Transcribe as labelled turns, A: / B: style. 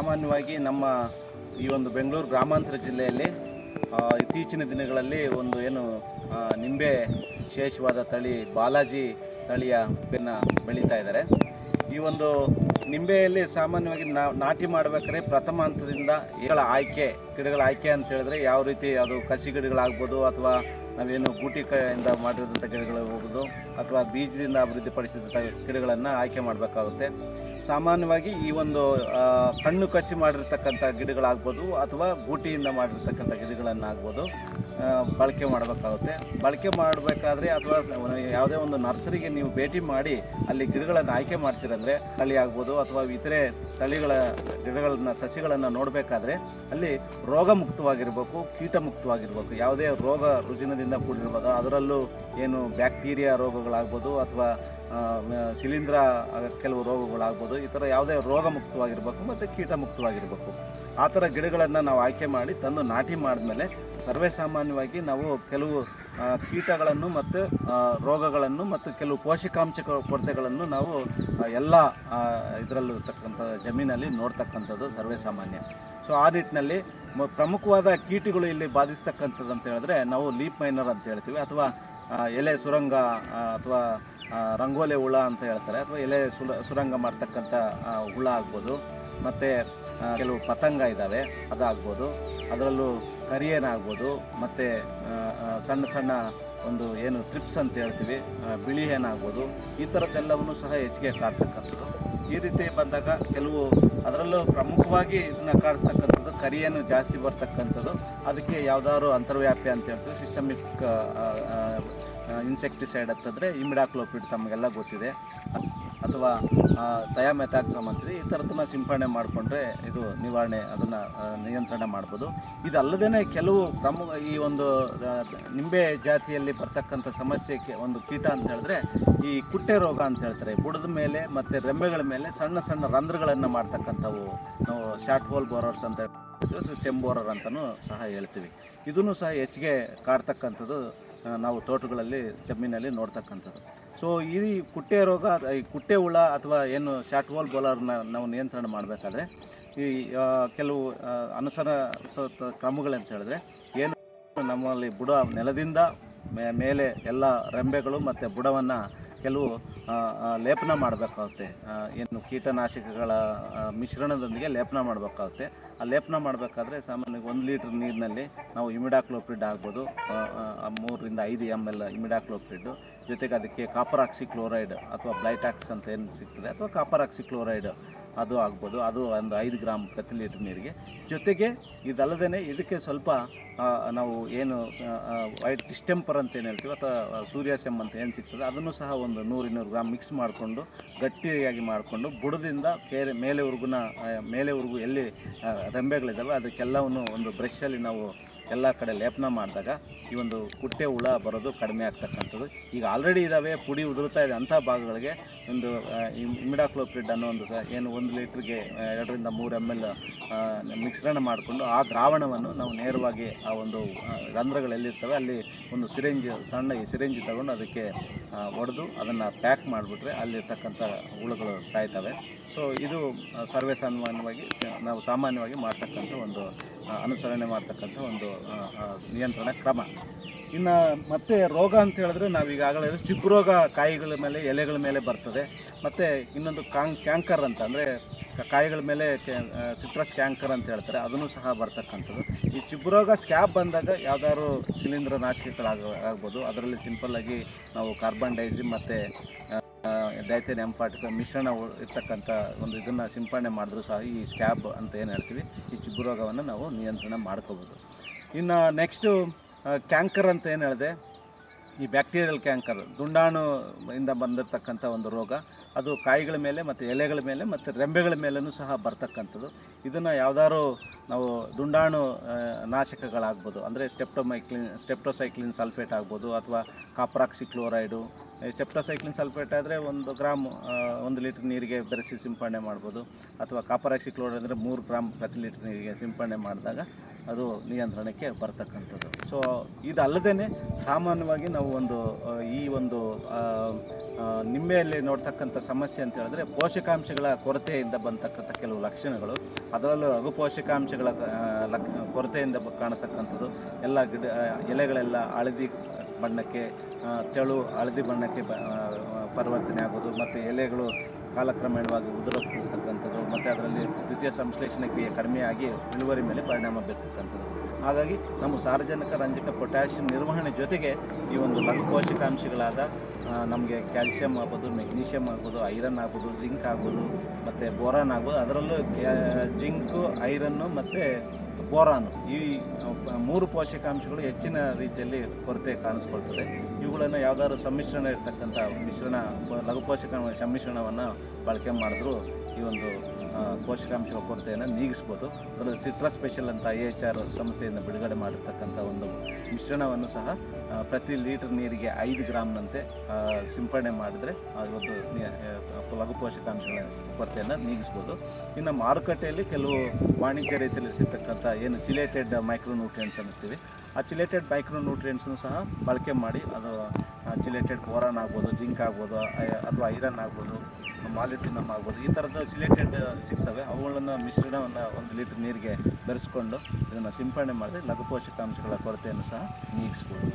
A: ಸಾಮಾನ್ಯವಾಗಿ ನಮ್ಮ ಈ ಒಂದು ಬೆಂಗಳೂರು ಗ್ರಾಮಾಂತರ ಜಿಲ್ಲೆಯಲ್ಲಿ ಇತ್ತೀಚಿನ ದಿನಗಳಲ್ಲಿ ಒಂದು ಏನು ನಿಂಬೆ ವಿಶೇಷವಾದ ತಳಿ, ಬಾಲಾಜಿ ತಳಿಯ ಬೆನ್ನ ಬೆಳೀತಾ ಇದ್ದಾರೆ. ಈ ಒಂದು ನಿಂಬೆಯಲ್ಲಿ ಸಾಮಾನ್ಯವಾಗಿ ನಾವು ನಾಟಿ ಮಾಡಬೇಕಾದ್ರೆ ಪ್ರಥಮ ಹಂತದಿಂದ ಗಿಡಗಳ ಆಯ್ಕೆ ಗಿಡಗಳ ಆಯ್ಕೆ ಅಂತ ಹೇಳಿದ್ರೆ ಯಾವ ರೀತಿ ಅದು ಕಸಿ ಗಿಡಗಳಾಗ್ಬೋದು ಅಥವಾ ನಾವೇನು ಗೂಟಿಕೆಯಿಂದ ಮಾಡಿರೋದಂಥ ಗಿಡಗಳು ಹೋಗೋದು ಅಥವಾ ಬೀಜದಿಂದ ಅಭಿವೃದ್ಧಿಪಡಿಸಿದಂಥ ಗಿಡಗಳನ್ನು ಆಯ್ಕೆ ಮಾಡಬೇಕಾಗುತ್ತೆ. ಸಾಮಾನ್ಯವಾಗಿ ಈ ಒಂದು ಕಣ್ಣು ಕಸಿ ಮಾಡಿರ್ತಕ್ಕಂಥ ಗಿಡಗಳಾಗ್ಬೋದು ಅಥವಾ ಗೂಟಿಯಿಂದ ಮಾಡಿರ್ತಕ್ಕಂಥ ಗಿಡಗಳನ್ನಾಗ್ಬೋದು ಬಳಕೆ ಮಾಡಬೇಕಾಗುತ್ತೆ. ಬಳಕೆ ಮಾಡಬೇಕಾದ್ರೆ ಅಥವಾ ಯಾವುದೇ ಒಂದು ನರ್ಸರಿಗೆ ನೀವು ಭೇಟಿ ಮಾಡಿ ಅಲ್ಲಿ ಗಿಡಗಳನ್ನು ಆಯ್ಕೆ ಮಾಡ್ತೀರಂದರೆ ತಳಿ ಆಗ್ಬೋದು ಅಥವಾ ಇತರೆ ತಳಿಗಳ ಗಿಡಗಳನ್ನ, ಸಸಿಗಳನ್ನು ನೋಡಬೇಕಾದ್ರೆ ಅಲ್ಲಿ ರೋಗ ಮುಕ್ತವಾಗಿರಬೇಕು, ಕೀಟ ಮುಕ್ತವಾಗಿರಬೇಕು. ಯಾವುದೇ ರೋಗ ರುಜಿನದಿಂದ ಕೂಡಿರ್ಬೋದು. ಅದರಲ್ಲೂ ಏನು ಬ್ಯಾಕ್ಟೀರಿಯಾ ರೋಗಗಳಾಗ್ಬೋದು ಅಥವಾ ಶಿಲೀಂಧ್ರ ಕೆಲವು ರೋಗಗಳಾಗ್ಬೋದು, ಈ ಥರ ಯಾವುದೇ ರೋಗ ಮುಕ್ತವಾಗಿರಬೇಕು ಮತ್ತು ಕೀಟ ಮುಕ್ತವಾಗಿರಬೇಕು ಆ ಥರ ಗಿಡಗಳನ್ನು ನಾವು ಆಯ್ಕೆ ಮಾಡಿ ತಂದು ನಾಟಿ ಮಾಡಿದ್ಮೇಲೆ ಸರ್ವೇ ಸಾಮಾನ್ಯವಾಗಿ ನಾವು ಕೆಲವು ಕೀಟಗಳನ್ನು ಮತ್ತು ರೋಗಗಳನ್ನು ಮತ್ತು ಕೆಲವು ಪೋಷಕಾಂಶ ಕೊರತೆಗಳನ್ನು ನಾವು ಎಲ್ಲ ಇದರಲ್ಲೂ ಇರ್ತಕ್ಕಂಥ ಜಮೀನಲ್ಲಿ ನೋಡ್ತಕ್ಕಂಥದ್ದು ಸರ್ವೇ ಸಾಮಾನ್ಯ. ಸೊ ಆ ನಿಟ್ಟಿನಲ್ಲಿ ಪ್ರಮುಖವಾದ ಕೀಟಗಳು ಇಲ್ಲಿ ಬಾಧಿಸ್ತಕ್ಕಂಥದ್ದು ಅಂತ ಹೇಳಿದ್ರೆ ನಾವು ಲೀಪ್ ಮೈನರ್ ಅಂತ ಹೇಳ್ತೀವಿ. ಅಥವಾ ಎಲೆ ಸುರಂಗ ಅಥವಾ ರಂಗೋಲೆ ಹುಳ ಅಂತ ಹೇಳ್ತಾರೆ. ಅಥವಾ ಎಲೆ ಸುಲ ಸುರಂಗ ಮಾಡ್ತಕ್ಕಂಥ ಹುಳ ಆಗ್ಬೋದು. ಮತ್ತು ಕೆಲವು ಪತಂಗ ಇದ್ದಾವೆ ಅದಾಗ್ಬೋದು. ಅದರಲ್ಲೂ ಕರಿಯೇನಾಗ್ಬೋದು ಮತ್ತು ಸಣ್ಣ ಸಣ್ಣ ಒಂದು ಏನು ಟ್ರಿಪ್ಸ್ ಅಂತ ಹೇಳ್ತೀವಿ ಬಿಳಿ ಏನಾಗ್ಬೋದು ಈ ಥರದ್ದೆಲ್ಲವನ್ನು ಸಹ ಹೆಚ್ಚಿಗೆ ಕಾಡ್ತಕ್ಕಂಥದ್ದು ಈ ರೀತಿ ಬಂದಾಗ ಕೆಲವು ಅದರಲ್ಲೂ ಪ್ರಮುಖವಾಗಿ ಇದನ್ನ ಕಾಣಿಸ್ತಕ್ಕಂಥದ್ದು, ಕರಿಯನ್ನು ಜಾಸ್ತಿ ಬರ್ತಕ್ಕಂಥದ್ದು. ಅದಕ್ಕೆ ಯಾವ್ದಾದ್ರು ಅಂತರ್ವ್ಯಾಪಿ ಅಂತ ಹೇಳ್ತೀವಿ. ಸಿಸ್ಟಮಿಕ್ ಇನ್ಸೆಕ್ಟಿಸೈಡ್ ಅಂತಂದರೆ ಇಮಿಡಾಕ್ಲೋಪಿಡ್ ತಮಗೆಲ್ಲ ಗೊತ್ತಿದೆ. ಅಥವಾ ಥಯಾಮೆಥಾಕ್ಸಮ್ ಅಂತೀವಿ ಈ ಥರದನ್ನ ಸಿಂಪಡಣೆ ಮಾಡಿಕೊಂಡ್ರೆ ಇದು ನಿವಾರಣೆ, ಅದನ್ನು ನಿಯಂತ್ರಣ ಮಾಡ್ಬೋದು. ಇದಲ್ಲದೇ ಕೆಲವು ಪ್ರಮುಖ ಈ ಒಂದು ನಿಂಬೆ ಜಾತಿಯಲ್ಲಿ ಬರ್ತಕ್ಕಂಥ ಸಮಸ್ಯೆಗೆ ಒಂದು ಕೀಟ ಅಂತ ಹೇಳಿದ್ರೆ, ಈ ಕುಟ್ಟೆ ರೋಗ ಅಂತ ಹೇಳ್ತಾರೆ. ಬುಡದ ಮೇಲೆ ಮತ್ತು ರೆಂಬೆಗಳ ಮೇಲೆ ಸಣ್ಣ ಸಣ್ಣ ರಂಧ್ರಗಳನ್ನು ಮಾಡ್ತಕ್ಕಂಥವು, ನಾವು ಶಾರ್ಟ್ ಹೋಲ್ ಬೋರರ್ಸ್ ಅಂತ ಹೇಳ್ತೀವಿ, ಸ್ಟೆಮ್ ಬೋರರ್ ಅಂತಲೂ ಸಹ ಹೇಳ್ತೀವಿ. ಇದನ್ನು ಸಹ ಹೆಚ್ಚಿಗೆ ಕಾಡ್ತಕ್ಕಂಥದ್ದು ನಾವು ತೋಟಗಳಲ್ಲಿ, ಜಮೀನಲ್ಲಿ ನೋಡ್ತಕ್ಕಂಥದ್ದು. ಸೊ ಈ ಕುಟ್ಟೆ ರೋಗ, ಈ ಕುಟ್ಟೆ ಹುಳ ಅಥವಾ ಏನು ಶಾರ್ಟ್ ವಾಲ್ ಬೋಲರ್ನ ನಾವು ನಿಯಂತ್ರಣ ಮಾಡಬೇಕಾದ್ರೆ ಈ ಕೆಲವು ಅನುಸರ ಕ್ರಮಗಳಂತ ಹೇಳಿದ್ರೆ ಏನು ನಮ್ಮಲ್ಲಿ ಬುಡ ನೆಲದಿಂದ ಮೇಲೆ ಎಲ್ಲ ರೆಂಬೆಗಳು ಮತ್ತು ಬುಡವನ್ನು ಕೆಲವು ಲೇಪನ ಮಾಡಬೇಕಾಗುತ್ತೆ. ಏನು ಕೀಟನಾಶಕಗಳ ಮಿಶ್ರಣದೊಂದಿಗೆ ಲೇಪನ ಮಾಡಬೇಕಾಗುತ್ತೆ. ಆ ಲೇಪನ ಮಾಡಬೇಕಾದ್ರೆ ಸಾಮಾನ್ಯವಾಗಿ ಒಂದು ಲೀಟ್ರ್ ನೀರಿನಲ್ಲಿ ನಾವು ಇಮಿಡಾಕ್ಲೋಪ್ರಿಡ್ ಆಗ್ಬೋದು. ಮೂರರಿಂದ ಐದು ಎಂ ಎಲ್ ಇಮಿಡಾಕ್ಲೋಪ್ರಿಡ್. ಜೊತೆಗೆ ಅದಕ್ಕೆ ಕಾಪರ್ ಆಕ್ಸಿಕ್ಲೋರೈಡ್ ಅಥವಾ ಬ್ಲೈಟಾಕ್ಸ್ ಅಂತ ಏನು ಸಿಗ್ತದೆ? ಅಥವಾ ಕಾಪರ್ ಆಕ್ಸಿಕ್ಲೋರೈಡ್ ಅದು ಆಗ್ಬೋದು. ಅದು ಒಂದು ಐದು ಗ್ರಾಮ್ ಪ್ರತಿ ಲೀಟ್ರ್ ನೀರಿಗೆ. ಜೊತೆಗೆ ಇದಲ್ಲದೇ ಇದಕ್ಕೆ ಸ್ವಲ್ಪ ನಾವು ಏನು ವೈಟ್ ಡಿಸ್ಟೆಂಪರ್ ಅಂತ ಏನು ಹೇಳ್ತೀವಿ, ಅಥವಾ ಸೂರ್ಯಾಸೆಮ್ ಅಂತ ಏನು ಸಿಗ್ತದೆ, ಅದನ್ನು ಸಹ ಒಂದು ನೂರು ಇನ್ನೂರು ಗ್ರಾಮ್ ಮಿಕ್ಸ್ ಮಾಡಿಕೊಂಡು, ಗಟ್ಟಿಯಾಗಿ ಮಾಡಿಕೊಂಡು, ಬುಡದಿಂದ ಕೇರೆ ಮೇಲೆವರೆಗೂ ಮೇಲೆವರೆಗೂ ಎಲ್ಲಿ ರೆಂಬೆಗಳಿದ್ದಾವೆ ಅದಕ್ಕೆಲ್ಲವನ್ನು ಒಂದು ಬ್ರಷಲ್ಲಿ ನಾವು ಎಲ್ಲ ಕಡೆ ಲೇಪನ ಮಾಡಿದಾಗ ಈ ಒಂದು ಕುಟ್ಟೆ ಹುಳ ಬರೋದು ಕಡಿಮೆ ಆಗ್ತಕ್ಕಂಥದ್ದು. ಈಗ ಆಲ್ರೆಡಿ ಇದ್ದಾವೆ ಪುಡಿ ಉದುರುತ್ತಾ ಇದೆ ಅಂಥ ಭಾಗಗಳಿಗೆ ಒಂದು ಇಮಿಡಾಕ್ಲೋಪ್ರಿಡ್ ಅನ್ನೋ ಒಂದು ಸಹ ಏನು ಒಂದು ಲೀಟ್ರಿಗೆ ಎರಡರಿಂದ ಮೂರು ಎಂ ಎಲ್ ಮಿಶ್ರಣ ಮಾಡಿಕೊಂಡು ಆ ದ್ರಾವಣವನ್ನು ನಾವು ನೇರವಾಗಿ ಆ ಒಂದು ರಂಧ್ರಗಳೆಲ್ಲಿರ್ತವೆ ಅಲ್ಲಿ ಒಂದು ಸಿರಿಂಜ್, ಸಣ್ಣ ಈ ಸಿರಿಂಜ್ ತಗೊಂಡು ಅದಕ್ಕೆ ಒಡೆದು ಅದನ್ನು ಪ್ಯಾಕ್ ಮಾಡಿಬಿಟ್ರೆ ಅಲ್ಲಿರ್ತಕ್ಕಂಥ ಹುಳುಗಳು ಸಾಯ್ತವೆ. ಸೊ ಇದು ಸರ್ವೇ ಸಾಮಾನ್ಯವಾಗಿ ನಾವು ಸಾಮಾನ್ಯವಾಗಿ ಮಾಡ್ತಕ್ಕಂಥ ಒಂದು ಅನುಸರಣೆ ಮಾಡ್ತಕ್ಕಂಥ ಒಂದು ನಿಯಂತ್ರಣ ಕ್ರಮ. ಇನ್ನು ಮತ್ತೆ ರೋಗ ಅಂತ ಹೇಳಿದ್ರೆ ನಾವು ಈಗಾಗಲೇ ಚಿಬ್ಬು ರೋಗ ಕಾಯಿಗಳ ಮೇಲೆ, ಎಲೆಗಳ ಮೇಲೆ ಬರ್ತದೆ. ಮತ್ತು ಇನ್ನೊಂದು ಕಾಂಗ್ ಕ್ಯಾಂಕರ್ ಅಂತ ಅಂದರೆ ಕಾಯಿಗಳ ಮೇಲೆ ಸಿಟ್ರಸ್ ಕ್ಯಾಂಕರ್ ಅಂತ ಹೇಳ್ತಾರೆ, ಅದನ್ನು ಸಹ ಬರ್ತಕ್ಕಂಥದ್ದು. ಈ ಚಿಬ್ರೋಗ ರೋಗ ಸ್ಕ್ಯಾಬ್ ಬಂದಾಗ ಯಾವ್ದಾದ್ರು ಶಿಲೀಂಧ್ರ ನಾಶಕಗಳಾಗ, ಆಗ್ಬೋದು. ಅದರಲ್ಲಿ ಸಿಂಪಲ್ಲಾಗಿ ನಾವು ಕಾರ್ಬನ್ ಡೈಜಿಮ್ ಮತ್ತು ಡೈಥೆನ್ ಎಂಫಾಟಿಕ್ ಮಿಶ್ರಣ ಇರ್ತಕ್ಕಂಥ ಒಂದು ಇದನ್ನು ಸಿಂಪಡಣೆ ಮಾಡಿದ್ರೂ ಸಹ ಈ ಸ್ಕ್ಯಾಬ್ ಅಂತ ಏನು ಹೇಳ್ತೀವಿ, ಈ ಚಿಬ್ಬು ರೋಗವನ್ನು ನಾವು ನಿಯಂತ್ರಣ ಮಾಡ್ಕೋಬೋದು. ಇನ್ನು ನೆಕ್ಸ್ಟು ಕ್ಯಾಂಕರ್ ಅಂತ ಏನು ಹೇಳಿದೆ, ಈ ಬ್ಯಾಕ್ಟೀರಿಯಲ್ ಕ್ಯಾಂಕರ್ ದುಂಡಾಣು ಇಂದ ಬಂದಿರತಕ್ಕಂಥ ಒಂದು ರೋಗ, ಅದು ಕಾಯಿಗಳ ಮೇಲೆ ಮತ್ತು ಎಲೆಗಳ ಮೇಲೆ ಮತ್ತು ರೆಂಬೆಗಳ ಮೇಲೂ ಸಹ ಬರ್ತಕ್ಕಂಥದ್ದು. ಇದನ್ನು ಯಾವುದಾದ್ರು ನಾವು ದುಂಡಾಣು ನಾಶಕಗಳಾಗ್ಬೋದು, ಅಂದರೆ ಸ್ಟೆಪ್ಟೊಮೈಕ್ಲಿನ್ ಸ್ಟೆಪ್ಟೊಸೈಕ್ಲಿನ್ ಸಲ್ಫೇಟ್ ಆಗ್ಬೋದು, ಅಥವಾ ಕಾಪ್ರಾಕ್ಸಿಕ್ಲೋರೈಡು ಸ್ಟೆಪ್ಟೋಸೈಕ್ಲಿನ್ ಸಲ್ಫೇಟ್ ಆದರೆ ಒಂದು ಗ್ರಾಮ್ ಒಂದು ಲೀಟ್ರ್ ನೀರಿಗೆ ಬೆರೆಸಿ ಸಿಂಪಡಣೆ ಮಾಡ್ಬೋದು. ಅಥವಾ ಕಾಪರ್ ಆಕ್ಸಿಕ್ಲೋರೈಡ್ ಅಂದರೆ ಮೂರು ಗ್ರಾಮ್ ಪ್ರತಿ ಲೀಟ್ರ್ ನೀರಿಗೆ ಸಿಂಪಡಣೆ ಮಾಡಿದಾಗ ಅದು ನಿಯಂತ್ರಣಕ್ಕೆ ಬರ್ತಕ್ಕಂಥದ್ದು. ಸೊ ಇದಲ್ಲದೇ ಸಾಮಾನ್ಯವಾಗಿ ನಾವು ಒಂದು ಈ ಒಂದು ನಿಂಬೆಯಲ್ಲಿ ನೋಡ್ತಕ್ಕಂಥ ಸಮಸ್ಯೆ ಅಂತ ಹೇಳಿದ್ರೆ ಪೋಷಕಾಂಶಗಳ ಕೊರತೆಯಿಂದ ಬಂತಕ್ಕಂಥ ಕೆಲವು ಲಕ್ಷಣಗಳು. ಅದರಲ್ಲೂ ಲಘು ಪೋಷಕಾಂಶಗಳ ಕೊರತೆಯಿಂದ ಕಾಣತಕ್ಕಂಥದ್ದು. ಎಲ್ಲ ಗಿಡ ಎಲೆಗಳೆಲ್ಲ ಹಳದಿ ಬಣ್ಣಕ್ಕೆ ತೆಳು ಹಳದಿ ಬಣ್ಣಕ್ಕೆ ಪರಿವರ್ತನೆ ಆಗೋದು, ಮತ್ತು ಎಲೆಗಳು ಕಾಲಕ್ರಮೇಣವಾಗಿ ಉದುರತಕ್ಕಂಥದ್ದು, ಮತ್ತು ಅದರಲ್ಲಿ ದ್ವಿತೀಯ ಸಂಶ್ಲೇಷಣೆ ಕ್ರಿಯೆ ಕಡಿಮೆಯಾಗಿ ಇಳುವರಿ ಮೇಲೆ ಪರಿಣಾಮ ಬೀರ್ತಕ್ಕಂಥದ್ದು. ಹಾಗಾಗಿ ನಮ್ಮ ಸಾರ್ವಜನಿಕ ರಂಜಕ, ಪೊಟ್ಯಾಷಿಯಂ ನಿರ್ವಹಣೆ ಜೊತೆಗೆ ಈ ಒಂದು ಲಘು ಪೋಷಕಾಂಶಗಳಾದ ನಮಗೆ ಕ್ಯಾಲ್ಸಿಯಂ ಆಗ್ಬೋದು, ಮೆಗ್ನೀಷಿಯಂ ಆಗ್ಬೋದು, ಐರನ್ ಆಗ್ಬೋದು, ಜಿಂಕ್ ಆಗ್ಬೋದು, ಮತ್ತು ಬೋರಾನ್ ಆಗ್ಬೋದು, ಅದರಲ್ಲೂ ಜಿಂಕು, ಐರನ್ನು ಮತ್ತು ಬೋರಾನು. ಈ ಮೂರು ಪೋಷಕಾಂಶಗಳು ಹೆಚ್ಚಿನ ರೀತಿಯಲ್ಲಿ ಕೊರತೆ ಕಾಣಿಸ್ಕೊಳ್ತದೆ. ಇವುಗಳನ್ನು ಯಾವ್ದಾದ್ರು ಸಮ್ಮಿಶ್ರಣ ಇರ್ತಕ್ಕಂಥ ಮಿಶ್ರಣ, ಲಘು ಪೋಷಕಾಂಶ ಸಮ್ಮಿಶ್ರಣವನ್ನು ಬಳಕೆ ಮಾಡಿದ್ರು ಈ ಒಂದು ಪೋಷಕಾಂಶಗಳ ಕೊರತೆಯನ್ನು ನೀಗಿಸ್ಬೋದು. ಅದರಲ್ಲಿ ಸಿಟ್ರಸ್ ಸ್ಪೆಷಲ್ ಅಂತ ಐ ಎಚ್ ಆರ್ ಸಂಸ್ಥೆಯಿಂದ ಬಿಡುಗಡೆ ಮಾಡಿರ್ತಕ್ಕಂಥ ಒಂದು ಮಿಶ್ರಣವನ್ನು ಸಹ ಪ್ರತಿ ಲೀಟರ್ ನೀರಿಗೆ ಐದು ಗ್ರಾಮ್ನಂತೆ ಸಿಂಪಡಣೆ ಮಾಡಿದರೆ ಅದೊಂದು ಲಘು ಪೋಷಕಾಂಶಗಳ ಕೊರತೆಯನ್ನು ನೀಗಿಸ್ಬೋದು. ಇನ್ನು ಮಾರುಕಟ್ಟೆಯಲ್ಲಿ ಕೆಲವು ವಾಣಿಜ್ಯ ರೀತಿಯಲ್ಲಿ ಸಿಗ್ತಕ್ಕಂಥ ಏನು ಚಿಲೇಟೆಡ್ ಮೈಕ್ರೋ ನ್ಯೂಟ್ರಿಯೆಂಟ್ಸ್ ಅನ್ನುತ್ತೀವಿ ಆ ಚಿಲೇಟೆಡ್ ಮೈಕ್ರೋ ನ್ಯೂಟ್ರಿಯೆಂಟ್ಸ್ನು ಸಹ ಬಳಕೆ ಮಾಡಿ ಅದು ಅಚಿಲೇಟೆಡ್ ಬೋರಾನ್ ಆಗ್ಬೋದು, ಜಿಂಕ್ ಆಗ್ಬೋದು ಅಥವಾ ಐರನ್ ಆಗ್ಬೋದು ಮಾಲಿಟಿನಮ್ ಆಗ್ಬೋದು, ಈ ಥರದ ಸಿಲೇಟೆಡ್ ಸಿಗ್ತವೆ. ಅವುಗಳನ್ನು ಮಿಶ್ರಣವನ್ನು ಒಂದು ಲೀಟ್ರ್ ನೀರಿಗೆ ಬೆರೆಸ್ಕೊಂಡು ಇದನ್ನು ಸಿಂಪಡಣೆ ಮಾಡಿದ್ರೆ ಲಘು ಪೋಷಕಾಂಶಗಳ ಕೊರತೆಯನ್ನು ಸಹ ನೀಗಿಸ್ಬೋದು.